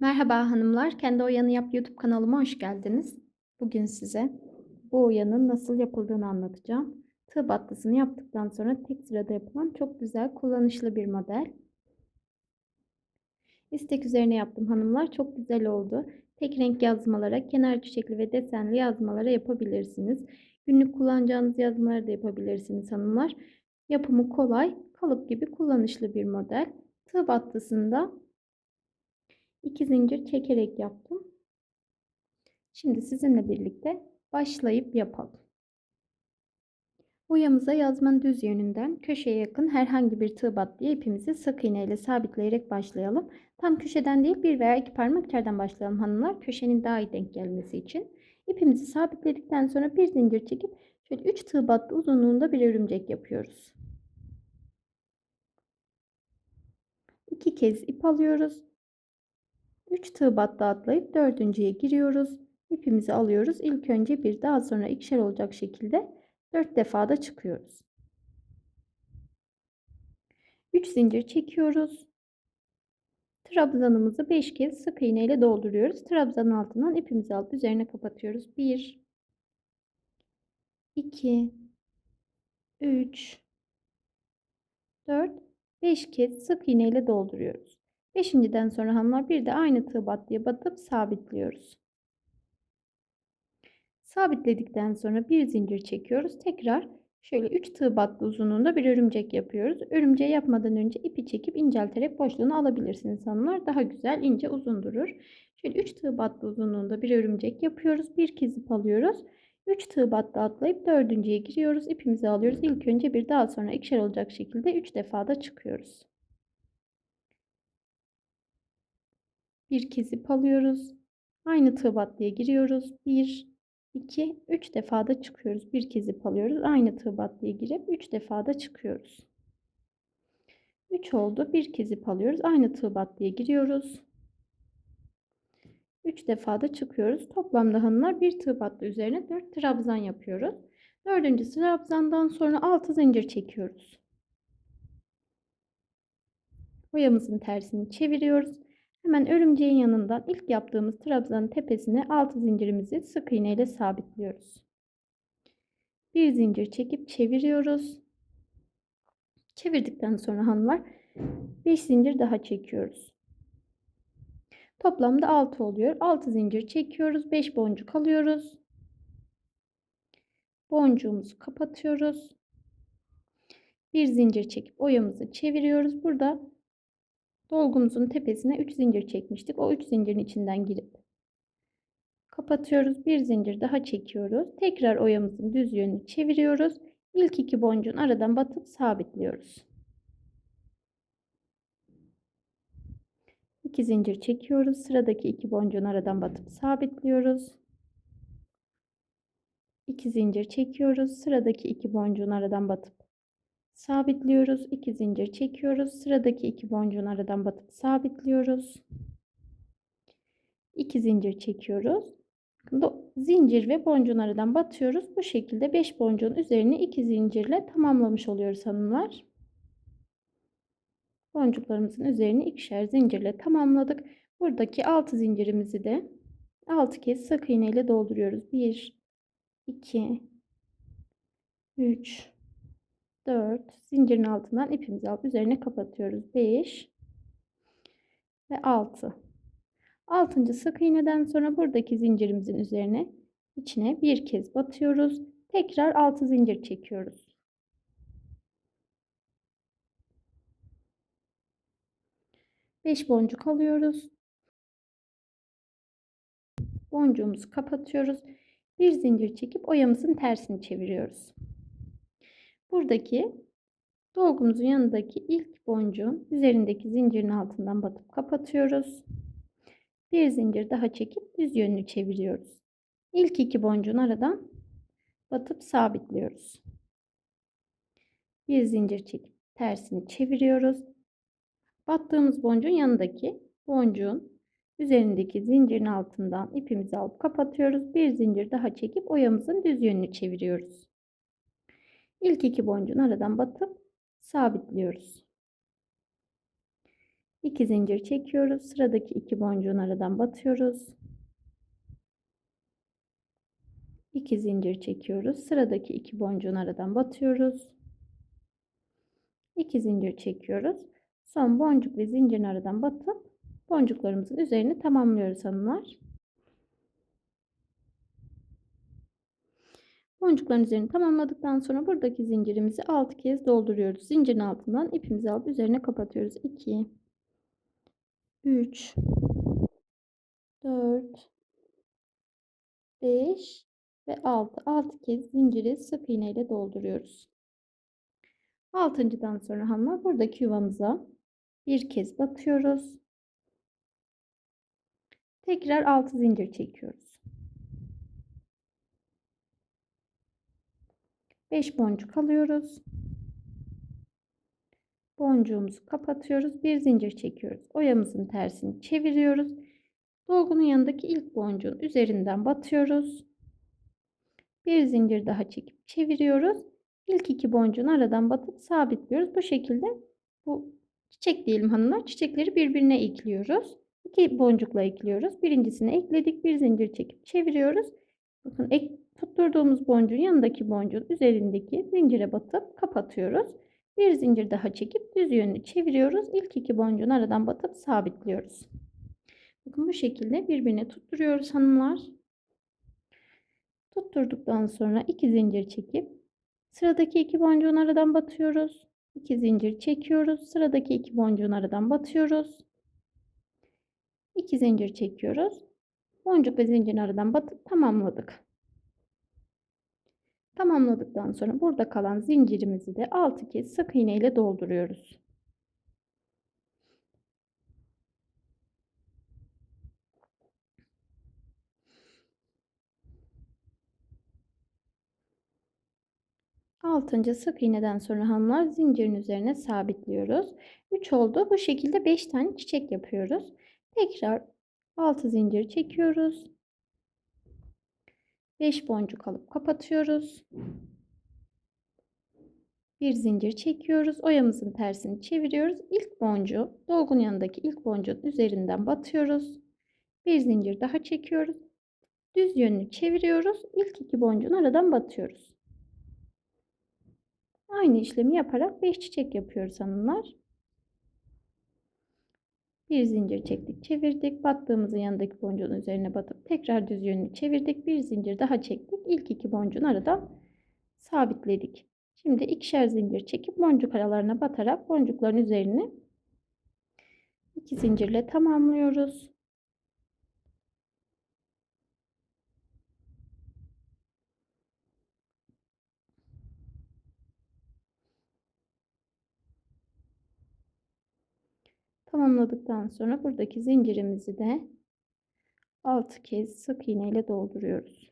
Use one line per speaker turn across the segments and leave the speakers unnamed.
Merhaba hanımlar, Kendi Oyanı Yap YouTube kanalıma hoş geldiniz. Bugün size bu oyanın nasıl yapıldığını anlatacağım. Tığ battısını yaptıktan sonra tek sırada yapılan çok güzel, kullanışlı bir model. İstek üzerine yaptım hanımlar. Çok güzel oldu. Tek renk yazmalara, kenar çiçekli ve desenli yazmalara yapabilirsiniz. Günlük kullanacağınız yazmaları da yapabilirsiniz hanımlar. Yapımı kolay, kalıp gibi kullanışlı bir model. Tığ battısında 2 zincir çekerek yaptım. Şimdi sizinle birlikte başlayıp yapalım. Boyamıza yazmanın düz yönünden köşeye yakın herhangi bir tığ battıya ipimizi sık iğne ile sabitleyerek başlayalım. Tam köşeden değil bir veya iki parmak içeriden başlayalım hanımlar. Köşenin daha iyi denk gelmesi için. İpimizi sabitledikten sonra bir zincir çekip şöyle 3 tığ battı uzunluğunda bir örümcek yapıyoruz. İki kez ip alıyoruz. 3 tığ battı atlayıp dördüncüye giriyoruz. İpimizi alıyoruz. İlk önce bir daha sonra ikişer olacak şekilde 4 defa da çıkıyoruz. 3 zincir çekiyoruz. Trabzanımızı 5 kez sık iğne ile dolduruyoruz. Trabzanın altından ipimizi alıp üzerine kapatıyoruz. 1 2 3 4 5 kez sık iğne ile dolduruyoruz. Beşinciden sonra hanımlar bir de aynı tığ battıya batıp sabitliyoruz. Sabitledikten sonra bir zincir çekiyoruz. Tekrar şöyle 3 tığ battı uzunluğunda bir örümcek yapıyoruz. Örümceği yapmadan önce ipi çekip incelterek boşluğunu alabilirsiniz hanımlar. Daha güzel ince uzun durur. Şöyle 3 tığ battı uzunluğunda bir örümcek yapıyoruz. Bir kez ip alıyoruz. 3 tığ battı atlayıp dördüncüye giriyoruz. İpimizi alıyoruz. İlk önce bir daha sonra ikişer olacak şekilde 3 defa da çıkıyoruz. Bir kez ip alıyoruz. Aynı tığ battıya giriyoruz. 1 2 3 defa da çıkıyoruz. Bir kez ip alıyoruz. Aynı tığ battıya girip 3 defa da çıkıyoruz. 3 oldu. Bir kez ip alıyoruz. Aynı tığ battıya giriyoruz. 3 defa da çıkıyoruz. Toplamda hanımlar bir tığ battı üzerine 4 trabzan yapıyoruz. Dördüncü trabzandan sonra 6 zincir çekiyoruz. Boyamızın tersini çeviriyoruz. Hemen örümceğin yanından ilk yaptığımız trabzanın tepesine 6 zincirimizi sık iğne ile sabitliyoruz. Bir zincir çekip çeviriyoruz. Çevirdikten sonra hanımlar 5 zincir daha çekiyoruz. Toplamda 6 oluyor. 6 zincir çekiyoruz. 5 boncuk alıyoruz. Boncuğumuzu kapatıyoruz. Bir zincir çekip oyamızı çeviriyoruz. Burada dolgumuzun tepesine 3 zincir çekmiştik. O 3 zincirin içinden girip kapatıyoruz. Bir zincir daha çekiyoruz. Tekrar oyamızın düz yönünü çeviriyoruz. İlk iki boncuğun aradan batıp sabitliyoruz. 2 zincir çekiyoruz. Sıradaki iki boncuğun aradan batıp sabitliyoruz. 2 zincir çekiyoruz. Sıradaki iki boncuğun aradan batıp sabitliyoruz. 2 zincir çekiyoruz. Sıradaki iki boncuğun aradan batıp sabitliyoruz. 2 zincir çekiyoruz. Zincir ve boncuğun aradan batıyoruz. Bu şekilde 5 boncuğun üzerine 2 zincirle tamamlamış oluyoruz hanımlar. Boncuklarımızın üzerine ikişer zincirle tamamladık. Buradaki 6 zincirimizi de 6 kez sık iğne dolduruyoruz. 1 2 3 4 zincirin altından ipimizi alıp üzerine kapatıyoruz. 5 ve 6. 6. sık iğneden sonra buradaki zincirimizin üzerine içine bir kez batıyoruz. Tekrar 6 zincir çekiyoruz. Beş boncuk alıyoruz. Boncuğumuzu kapatıyoruz. Bir zincir çekip oyamızın tersini çeviriyoruz. Buradaki dolgumuzun yanındaki ilk boncuğun üzerindeki zincirin altından batıp kapatıyoruz. Bir zincir daha çekip düz yönünü çeviriyoruz. İlk iki boncuğun aradan batıp sabitliyoruz. Bir zincir çekip tersini çeviriyoruz. Battığımız boncuğun yanındaki boncuğun üzerindeki zincirin altından ipimizi alıp kapatıyoruz. Bir zincir daha çekip oyamızın düz yönünü çeviriyoruz. İlk iki boncuğun aradan batıp sabitliyoruz. 2 zincir çekiyoruz. Sıradaki iki boncuğun aradan batıyoruz. 2 zincir çekiyoruz. Sıradaki iki boncuğun aradan batıyoruz. 2 zincir çekiyoruz. Son boncuk ve zincirin aradan batıp boncuklarımızın üzerini tamamlıyoruz hanımlar. Boncukların üzerini tamamladıktan sonra buradaki zincirimizi 6 kez dolduruyoruz. Zincirin altından ipimizi alıp üzerine kapatıyoruz. 2 3 4 5 ve 6. 6 kez zinciri sık iğne ile dolduruyoruz. Altıncıdan sonra hanımlar buradaki yuvamıza bir kez batıyoruz. Tekrar 6 zincir çekiyoruz. 5 boncuk alıyoruz. Boncuğumuzu kapatıyoruz. Bir zincir çekiyoruz. Oyamızın tersini çeviriyoruz. Dolgunun yanındaki ilk boncuğun üzerinden batıyoruz. Bir zincir daha çekip çeviriyoruz. İlk iki boncuğun aradan batıp sabitliyoruz. Bu şekilde bu çiçek diyelim hanımlar. Çiçekleri birbirine ekliyoruz. İki boncukla ekliyoruz. Birincisini ekledik. Bir zincir çekip çeviriyoruz. Bakın ek, tutturduğumuz boncuğun yanındaki boncuğun üzerindeki zincire batıp kapatıyoruz. Bir zincir daha çekip düz yönünü çeviriyoruz. İlk iki boncuğun aradan batıp sabitliyoruz. Bakın bu şekilde birbirine tutturuyoruz hanımlar. Tutturduktan sonra iki zincir çekip sıradaki iki boncuğun aradan batıyoruz. İki zincir çekiyoruz. Sıradaki iki boncuğun aradan batıyoruz. İki zincir çekiyoruz. Boncuk ve zincirin aradan batıp tamamladık. Tamamladıktan sonra burada kalan zincirimizi de 6 kez sık iğne ile dolduruyoruz. Altıncı sık iğneden sonra hanımlar zincirin üzerine sabitliyoruz. 3 oldu. Bu şekilde 5 tane çiçek yapıyoruz. Tekrar 6 zincir çekiyoruz. 5 boncuk alıp kapatıyoruz. Bir zincir çekiyoruz. Oyamızın tersini çeviriyoruz. İlk boncuğu dolgun yanındaki ilk boncuğun üzerinden batıyoruz. Bir zincir daha çekiyoruz. Düz yönünü çeviriyoruz. İlk iki boncuğun aradan batıyoruz. Aynı işlemi yaparak 5 çiçek yapıyoruz hanımlar. Bir zincir çektik, çevirdik. Battığımızın yanındaki boncuğun üzerine batıp tekrar düz yönünü çevirdik. Bir zincir daha çektik. İlk iki boncuğun aradan sabitledik. Şimdi ikişer zincir çekip boncuk aralarına batarak boncukların üzerini iki zincirle tamamlıyoruz. Tamamladıktan sonra buradaki zincirimizi de 6 kez sık iğne ile dolduruyoruz.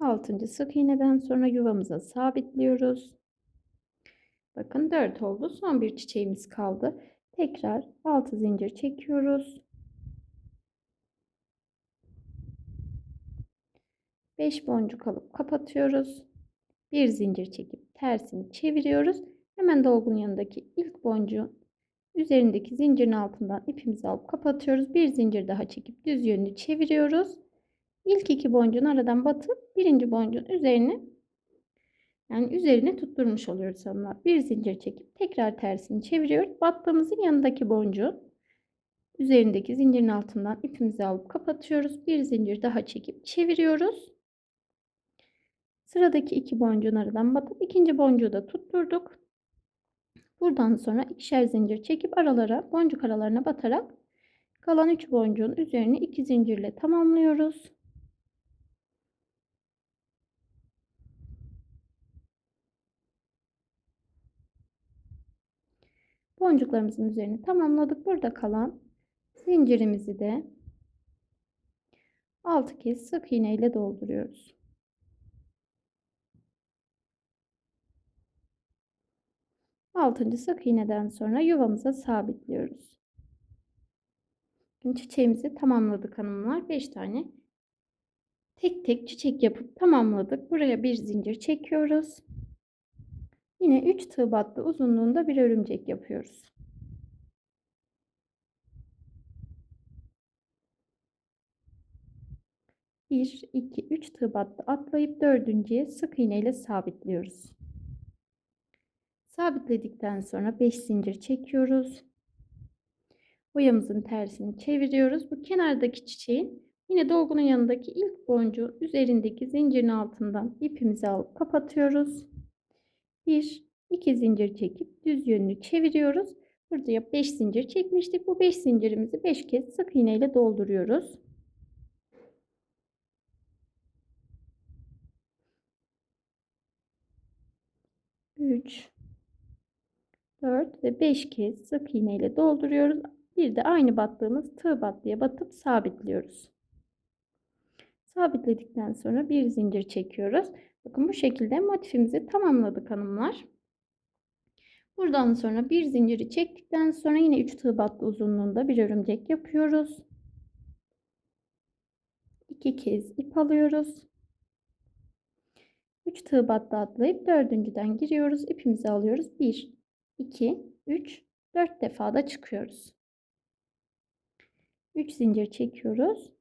Altıncı sık iğneden sonra yuvamıza sabitliyoruz. Bakın 4 oldu. Son bir çiçeğimiz kaldı. Tekrar 6 zincir çekiyoruz. 5 boncuk alıp kapatıyoruz. Bir zincir çekip tersini çeviriyoruz. Hemen dolgun yanındaki ilk boncuğun üzerindeki zincirin altından ipimizi alıp kapatıyoruz. Bir zincir daha çekip düz yönünü çeviriyoruz. İlk iki boncuğun aradan batıp birinci boncuğun üzerine yani üzerine tutturmuş oluyoruz hanımlar. Bir zincir çekip tekrar tersini çeviriyoruz. Battığımızın yanındaki boncuğun üzerindeki zincirin altından ipimizi alıp kapatıyoruz. Bir zincir daha çekip çeviriyoruz. Sıradaki iki boncuğun aradan batıp ikinci boncuğu da tutturduk. Buradan sonra ikişer zincir çekip aralara boncuk aralarına batarak kalan 3 boncuğun üzerini iki zincirle tamamlıyoruz. Boncuklarımızın üzerini tamamladık. Burada kalan zincirimizi de 6 kez sık iğne ile dolduruyoruz. Altıncı sık iğneden sonra yuvamıza sabitliyoruz. Çiçeğimizi tamamladık hanımlar. 5 tane tek tek çiçek yapıp tamamladık. Buraya bir zincir çekiyoruz. Yine 3 tığ battı uzunluğunda bir örümcek yapıyoruz. Bir, iki, üç tığ battı atlayıp dördüncüye sık iğne ile sabitliyoruz. Sabitledikten sonra 5 zincir çekiyoruz. Boyamızın tersini çeviriyoruz. Bu kenardaki çiçeğin yine dolgunun yanındaki ilk boncuğun üzerindeki zincirin altından ipimizi alıp kapatıyoruz. 1 2 zincir çekip düz yönünü çeviriyoruz. Burada 5 zincir çekmiştik. Bu 5 zincirimizi 5 kez sık iğne ile dolduruyoruz. Üç, 4 ve 5 kez sık iğne ile dolduruyoruz. Bir de aynı battığımız tığ battıya batıp sabitliyoruz. Sabitledikten sonra bir zincir çekiyoruz. Bakın bu şekilde motifimizi tamamladık hanımlar. Buradan sonra bir zinciri çektikten sonra yine 3 tığ battı uzunluğunda bir örümcek yapıyoruz. 2 kez ip alıyoruz. 3 tığ battı atlayıp dördüncüden giriyoruz. ipimizi alıyoruz. 1 2 3 4 defa da çıkıyoruz. 3 zincir çekiyoruz.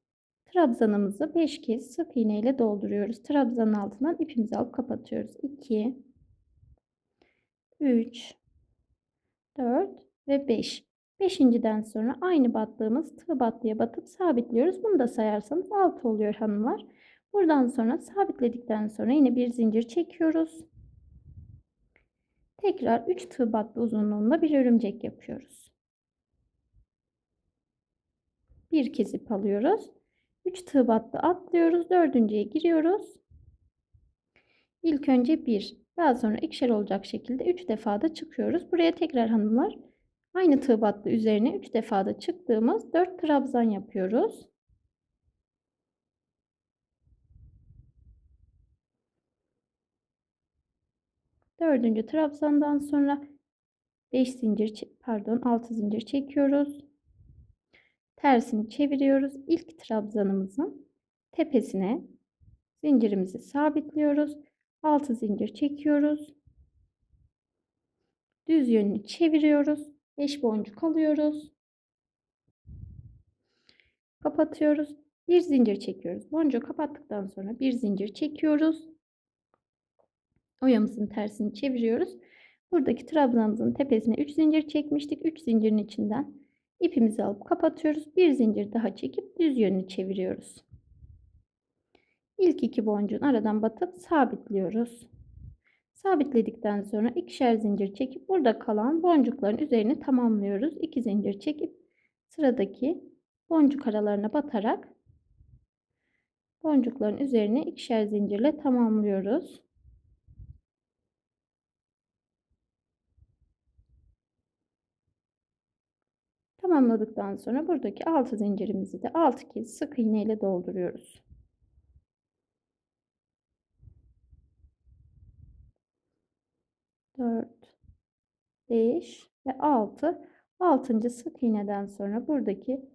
Trabzanımızı 5 kez sık iğne ile dolduruyoruz. Trabzanın altından ipimizi alıp kapatıyoruz. 2 3 4 ve 5. Beşinciden sonra aynı battığımız tığ battıya batıp sabitliyoruz. Bunu da sayarsanız 6 oluyor hanımlar. Buradan sonra sabitledikten sonra yine bir zincir çekiyoruz. Tekrar 3 tığ battı uzunluğunda bir örümcek yapıyoruz. Bir kez ip alıyoruz. 3 tığ battı atlıyoruz. Dördüncüye giriyoruz. İlk önce 1, daha sonra ikişer olacak şekilde 3 defa da çıkıyoruz. Buraya tekrar hanımlar aynı tığ battı üzerine 3 defa da çıktığımız 4 trabzan yapıyoruz. Dördüncü trabzandan sonra 5 zincir pardon 6 zincir çekiyoruz. Tersini çeviriyoruz. İlk trabzanımızın tepesine zincirimizi sabitliyoruz. 6 zincir çekiyoruz. Düz yönünü çeviriyoruz. 5 boncuk alıyoruz. Kapatıyoruz. Bir zincir çekiyoruz. Boncuğu kapattıktan sonra bir zincir çekiyoruz. Oyamızın tersini çeviriyoruz. Buradaki trabzanımızın tepesine 3 zincir çekmiştik. 3 zincirin içinden ipimizi alıp kapatıyoruz. Bir zincir daha çekip düz yönünü çeviriyoruz. İlk iki boncuğun aradan batıp sabitliyoruz. Sabitledikten sonra ikişer zincir çekip burada kalan boncukların üzerine tamamlıyoruz. 2 zincir çekip sıradaki boncuk aralarına batarak boncukların üzerine ikişer zincirle tamamlıyoruz. Tamamladıktan sonra buradaki 6 zincirimizi de 6 kez sık iğne ile dolduruyoruz. 4 5 ve 6 6. sık iğneden sonra buradaki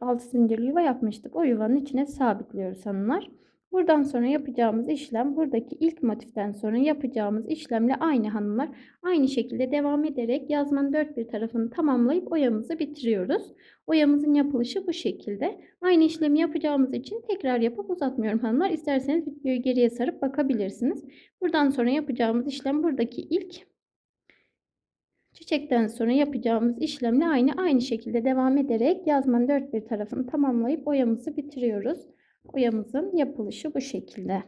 6 zincirli yuva yapmıştık. O yuvanın içine sabitliyoruz hanımlar. Buradan sonra yapacağımız işlem buradaki ilk motiften sonra yapacağımız işlemle aynı hanımlar. Aynı şekilde devam ederek yazmanın dört bir tarafını tamamlayıp oyamızı bitiriyoruz. Oyamızın yapılışı bu şekilde. Aynı işlemi yapacağımız için tekrar yapıp uzatmıyorum hanımlar. İsterseniz videoyu geriye sarıp bakabilirsiniz. Buradan sonra yapacağımız işlem buradaki ilk Çiçekten sonra yapacağımız işlemle aynı aynı şekilde devam ederek yazmanın dört bir tarafını tamamlayıp oyamızı bitiriyoruz. Oyamızın yapılışı bu şekilde.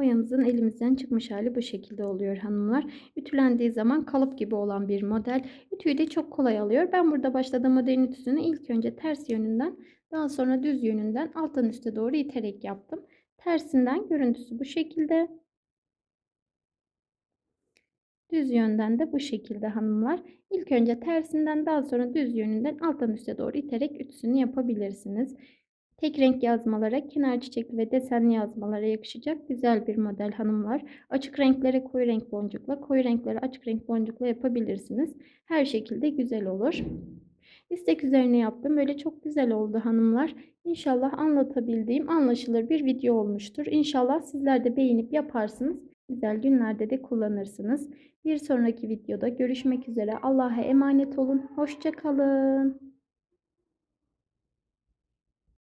Boyamızın elimizden çıkmış hali bu şekilde oluyor hanımlar. Ütülendiği zaman kalıp gibi olan bir model. Ütüyü de çok kolay alıyor. Ben burada başladığım modelin ütüsünü ilk önce ters yönünden daha sonra düz yönünden alttan üste doğru iterek yaptım. Tersinden görüntüsü bu şekilde. Düz yönden de bu şekilde hanımlar. İlk önce tersinden daha sonra düz yönünden alttan üste doğru iterek ütüsünü yapabilirsiniz. Tek renk yazmalara, kenar çiçekli ve desenli yazmalara yakışacak güzel bir model hanımlar. Açık renklere koyu renk boncukla, koyu renklere açık renk boncukla yapabilirsiniz. Her şekilde güzel olur. İstek üzerine yaptım. Böyle çok güzel oldu hanımlar. İnşallah anlatabildiğim anlaşılır bir video olmuştur. İnşallah sizler de beğenip yaparsınız. Güzel günlerde de kullanırsınız. Bir sonraki videoda görüşmek üzere. Allah'a emanet olun. Hoşça kalın.